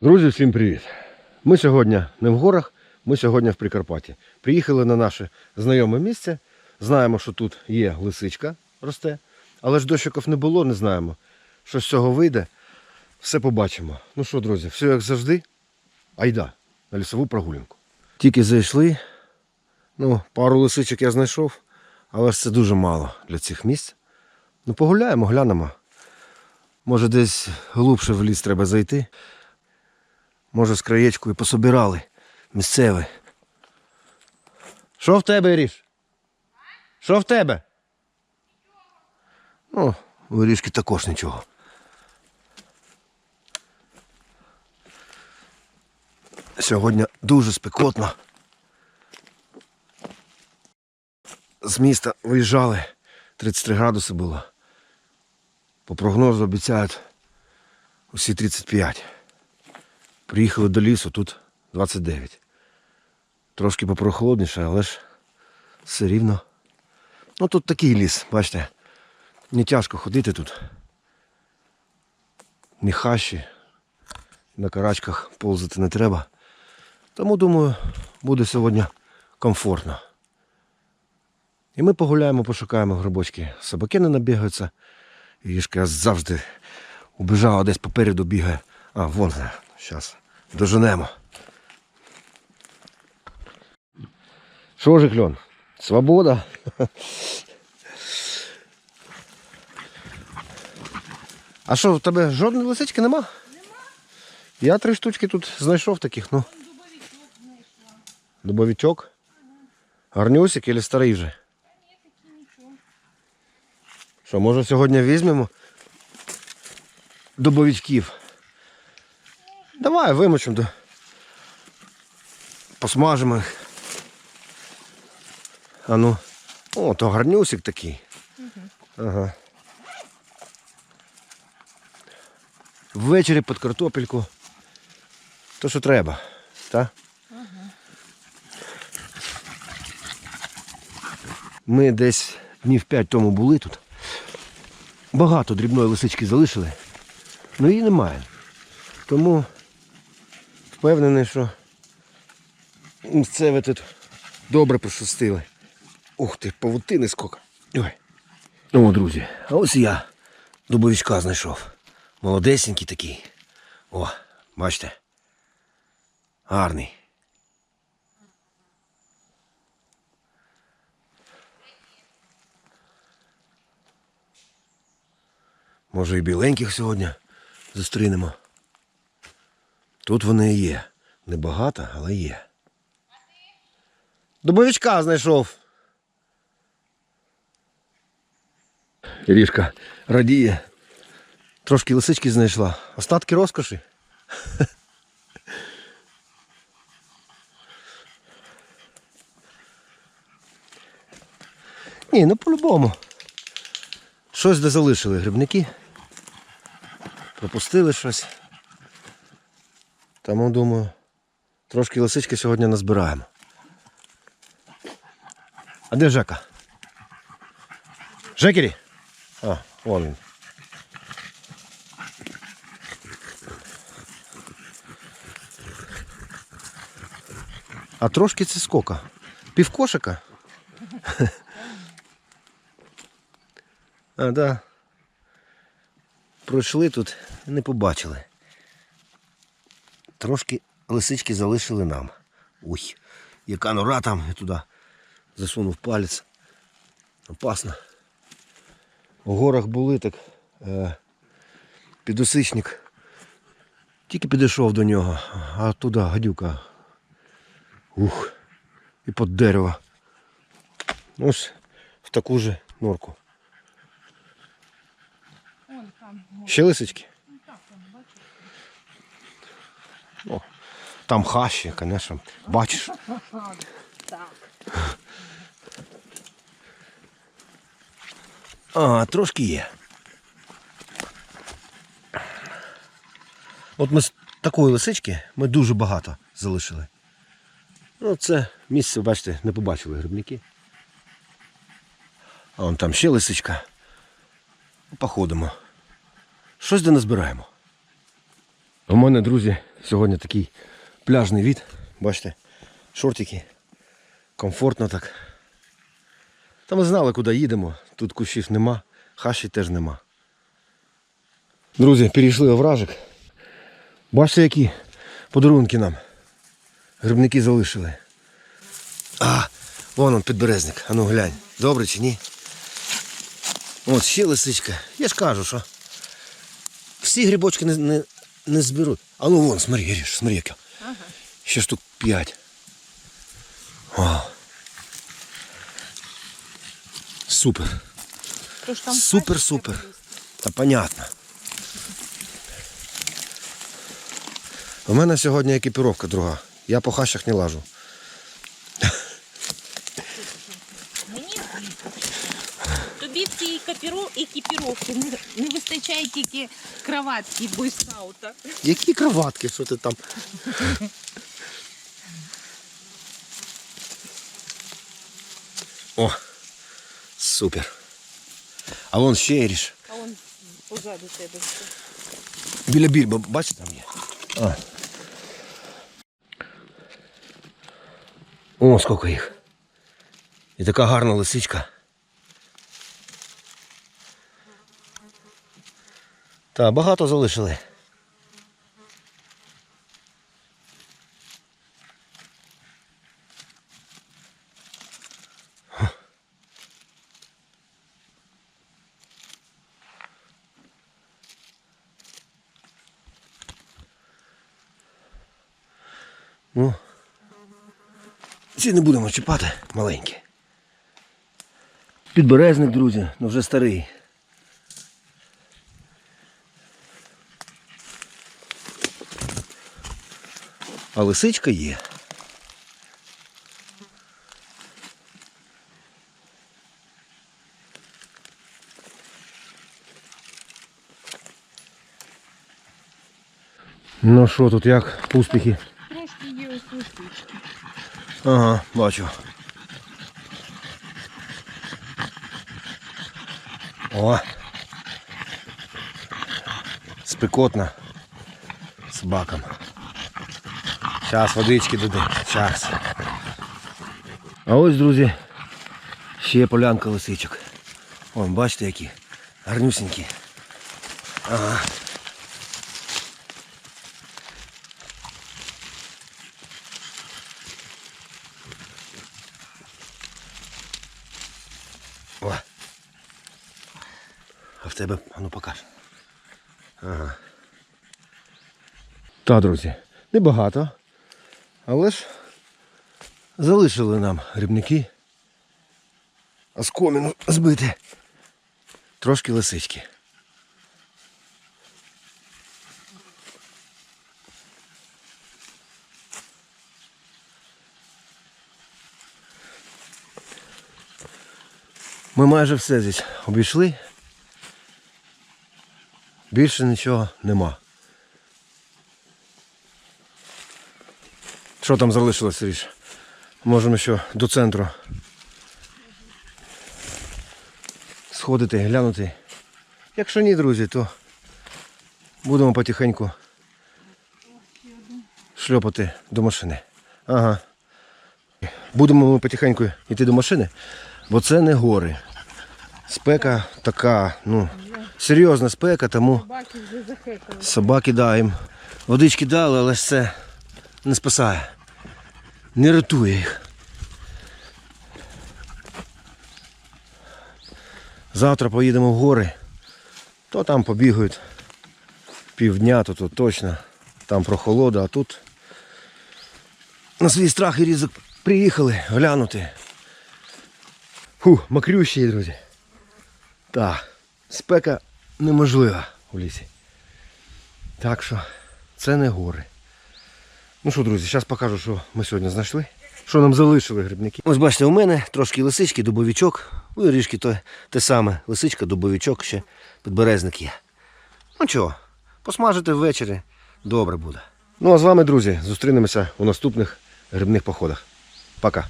Друзі, всім привіт! Ми сьогодні не в горах, ми сьогодні в Прикарпатті. Приїхали на наше знайоме місце. Знаємо, що тут є лисичка, росте, але ж дощиків не було, не знаємо, що з цього вийде. Все побачимо. Ну що, друзі, все як завжди. Айда на лісову прогулянку. Тільки зайшли. Ну, пару лисичок я знайшов, але ж це дуже мало для цих місць. Ну, погуляємо, глянемо. Може, десь глубше в ліс треба зайти. Може, з краєчкою пособирали місцеве. Що в тебе, Ріш? Що в тебе? Ну, у Рішки також нічого. Сьогодні дуже спекотно. З міста виїжджали, 33 градуси було. По прогнозу обіцяють усі 35. Приїхали до лісу, тут 29. Трошки попрохолодніше, але ж все рівно. Ну тут такий ліс, бачите. Не тяжко ходити тут. Ні хащі, на карачках ползати не треба. Тому, думаю, буде сьогодні комфортно. І ми погуляємо, пошукаємо грибочки. Собаки не набігаються. Ішка завжди убіжала десь попереду бігає. А, вон, зараз доженемо. Що ж, кльон? Свобода. А що, в тебе жодної лисички нема? Нема. Я три штучки тут знайшов таких, ну. Дубовичок. Гарнюсик или старий вже? Що, може сьогодні візьмемо дубовичків? Давай вимочимо. Посмажимо їх. А ну. О, то гарнюсик такий. Ага. Ввечері під картопельку. То, що треба. Та? Ми десь днів п'ять тому були тут. Багато дрібної лисички залишили, але її немає. Тому впевнений, що місцеве тут добре пощастили. Ух ти, павутини скока. Ой. О, друзі, а ось я дубовичка знайшов. Молодесенький такий. О, бачите. Гарний. Може і біленьких сьогодні зустрінемо. Тут вони є. Небагато, але є. Дубовичка знайшов. Ірішка радіє. Трошки лисички знайшла. Остатки розкоші. Ні, ну по-любому. Щось де залишили грибники. Пропустили щось. Тому думаю, трошки лисички сьогодні назбираємо. А де Жека? Жекері? А, вон він. А трошки це скока. Півкошика? А, да. Пройшли тут, не побачили. Трошки лисички залишили нам. Уй, яка нора там, я туди засунув палець. Опасно. У горах були так. Е, підосичник. Тільки підійшов до нього, а туди гадюка. Ух. І під дерево. Ось в таку же норку. Ще лисички? так, вон, бачиш. О, там хащі, звісно. Бачиш. А, трошки є. От ми з такої лисички ми дуже багато залишили. Ну, це місце, бачите, не побачили грибники. А вон там ще лисичка. Походимо. Щось де назбираємо. У мене, друзі, сьогодні такий пляжний від. Бачите, шортики. Комфортно так. Та ми знали, куди їдемо. Тут кущів нема, хащі теж нема. Друзі, перейшли овражик. Бачите, які подарунки нам. Грибники залишили. А, вон он підберезник. А ну глянь. Добре чи ні? От ще лисичка. Я ж кажу, що всі грибочки не, не, зберуть. А ну вон, смотри, Іриш, смотри, яка. Ага. Ще штук п'ять. Супер. То ж там Супер, пачка супер. Та понятно. У мене сьогодні екіпіровка друга. Я по хащах не лажу. Мені тобі в цій екіпіровці не, вистачає тільки кроватки бойскаута. Які кроватки, що ти там? О, супер. А вон ще Іриш. А он позаду тебе. Біля більба, бачите там є? А. О, скільки їх. І така гарна лисичка. Та, багато залишили. Ну, ці не будемо чіпати, маленькі. Підберезник, друзі, ну вже старий. А лисичка є. Ну що тут як успіхи? Трошки є ось лисички. Ага, бачу. О. Спекотно. Собакам. Зараз водички туди. Зараз. А ось, друзі, ще полянка лисичок. Вон, бачите, які гарнюсінькі. Ага. О. А в тебе, а ну покаж. Ага. Та, друзі, небагато. Але ж залишили нам грибники. А з коміну збити. Трошки лисички. Ми майже все здесь обійшли. Більше нічого нема. Що там залишилось, Ріш? Можемо ще до центру сходити, глянути. Якщо ні, друзі, то будемо потихеньку шльопати до машини. Ага. Будемо ми потихеньку йти до машини, бо це не гори. Спека така, ну, серйозна спека, тому Собаки вже захекали. собаки да, їм водички дали, але ж це не спасає. Не рятує їх. Завтра поїдемо в гори, то там побігають півдня, то тут точно. Там прохолода, а тут на свій страх і ризик приїхали глянути. Фу, мокрющі, друзі. Так, спека неможлива у лісі. Так що це не гори. Ну що, друзі, зараз покажу, що ми сьогодні знайшли. Що нам залишили грибники. Ось бачите, у мене трошки лисички, дубовичок. У ріжки то те саме. Лисичка, дубовичок, ще підберезник є. Ну чого, посмажити ввечері, добре буде. Ну а з вами, друзі, зустрінемося у наступних грибних походах. Пока.